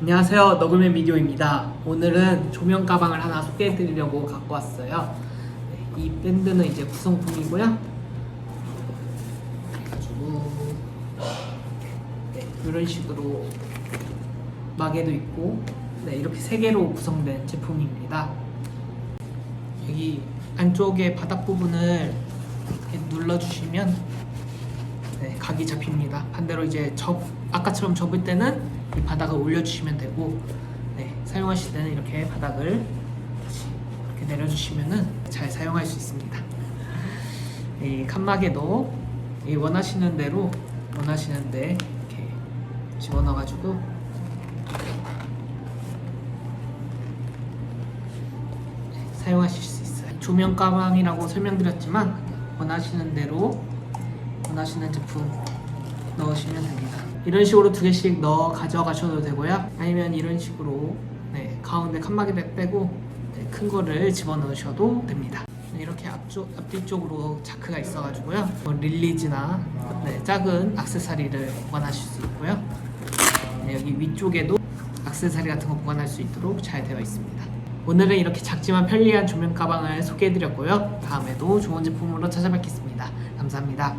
안녕하세요. 너굴맨 미디오입니다. 오늘은 조명 가방을 하나 소개해 드리려고 갖고 왔어요. 네, 이 밴드는 이제 구성품이고요. 네, 이런 식으로 마개도 있고 네, 이렇게 세 개로 구성된 제품입니다. 여기 안쪽에 바닥 부분을 눌러주시면 네, 각이 잡힙니다. 반대로 이제 접 아까처럼 접을 때는 이 바닥을 올려주시면 되고 네, 사용하실 때는 이렇게 바닥을 이렇게 내려주시면은 잘 사용할 수 있습니다. 이 칸막이도 이 원하시는 대로 원하시는 데 이렇게 집어넣어가지고 네, 사용하실 수 있어요. 조명 가방이라고 설명드렸지만 원하시는 대로 원하시는 제품 넣으시면 됩니다. 이런 식으로 두 개씩 넣어 가져가셔도 되고요. 아니면 이런 식으로 네, 가운데 칸막이를 빼고 네, 큰 거를 집어 넣으셔도 됩니다. 네, 이렇게 앞쪽 앞뒤쪽으로 자크가 있어가지고요. 뭐 릴리즈나 네, 작은 악세사리를 보관하실 수 있고요. 네, 여기 위쪽에도 악세사리 같은 거 보관할 수 있도록 잘 되어 있습니다. 오늘은 이렇게 작지만 편리한 조명 가방을 소개해드렸고요. 다음에도 좋은 제품으로 찾아뵙겠습니다. 감사합니다.